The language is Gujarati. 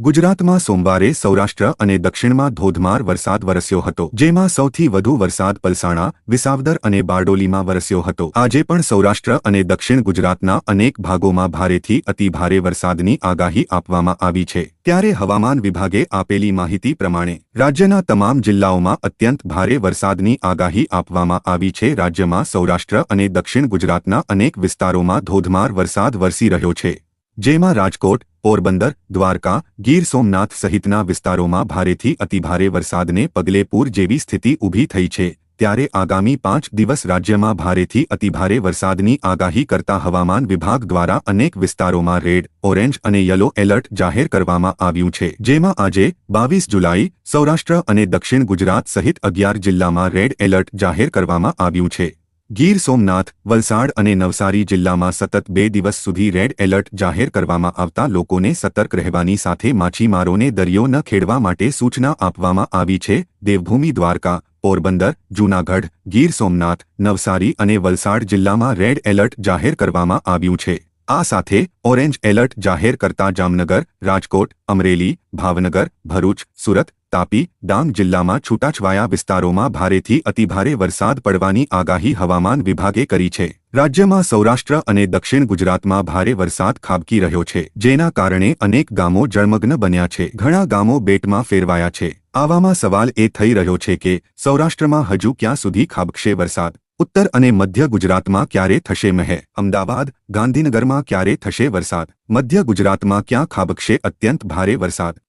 ગુજરાતમાં સોમવારે સૌરાષ્ટ્ર અને દક્ષિણમાં ધોધમાર વરસાદ વરસ્યો હતો, જેમાં સૌથી વધુ વરસાદ પલસાણા, વિસાવદર અને બારડોલીમાં વરસ્યો હતો. આજે પણ સૌરાષ્ટ્ર અને દક્ષિણ ગુજરાતના અનેક ભાગોમાં ભારેથી અતિભારે વરસાદની આગાહી આપવામાં આવી છે. ત્યારે હવામાન વિભાગે આપેલી માહિતી પ્રમાણે, રાજ્યના તમામ જિલ્લાઓમાં અત્યંત ભારે વરસાદની આગાહી આપવામાં આવી છે. રાજ્યમાં સૌરાષ્ટ્ર અને દક્ષિણ ગુજરાતના અનેક વિસ્તારોમાં ધોધમાર વરસાદ વરસી રહ્યો છે. જેમાં રાજકોટ, પોરબંદર, દ્વારકા, ગીર સોમનાથ સહિતના વિસ્તારોમાં ભારેથી અતિભારે વરસાદને પગલે પૂર જેવી સ્થિતિ ઊભી થઈ છે. ત્યારે આગામી પાંચ દિવસ રાજ્યમાં ભારેથી અતિભારે વરસાદની આગાહી કરતા હવામાન વિભાગ દ્વારા અનેક વિસ્તારોમાં રેડ, ઓરેન્જ અને યલો એલર્ટ જાહેર કરવામાં આવ્યું છે. જેમાં આજે બાવીસ જુલાઈ, સૌરાષ્ટ્ર અને દક્ષિણ ગુજરાત સહિત અગિયાર જિલ્લામાં રેડ એલર્ટ જાહેર કરવામાં આવ્યું છે. ગીર સોમનાથ, વલસાડ અને નવસારી જિલ્લામાં સતત બે દિવસ સુધી રેડ એલર્ટ જાહેર કરવામાં આવતા લોકોને સતર્ક રહેવાની સાથે માછીમારોને દરિયો ન ખેડવા માટે સૂચના આપવામાં આવી છે. દેવભૂમિ દ્વારકા, પોરબંદર, જૂનાગઢ, ગીર સોમનાથ, નવસારી અને વલસાડ જિલ્લામાં રેડ એલર્ટ જાહેર કરવામાં આવ્યું છે. આ સાથે ઓરેન્જ એલર્ટ જાહેર કરતા જામનગર, રાજકોટ, અમરેલી, ભાવનગર, ભરૂચ, સુરત તાપી, ડાંગ જિલ્લામાં છૂટાછવાયા વિસ્તારોમાં ભારેથી અતિભારે વરસાદ પડવાની આગાહી હવામાન વિભાગે કરી છે. રાજ્યમાં સૌરાષ્ટ્ર અને દક્ષિણ ગુજરાતમાં ભારે વરસાદ ખાબકી રહ્યો છે, જેના કારણે અનેક ગામો જળમગ્ન બન્યા છે. ઘણા ગામો બેટમાં ફેરવાયા છે. આવામાં સવાલ એ થઈ રહ્યો છે કે, સૌરાષ્ટ્રમાં હજુ ક્યાં સુધી ખાબકશે વરસાદ? ઉત્તર અને મધ્ય ગુજરાતમાં ક્યારે થશે મહે અમદાવાદ, ગાંધીનગરમાં ક્યારે થશે વરસાદ? મધ્ય ગુજરાતમાં ક્યાં ખાબકશે અત્યંત ભારે વરસાદ?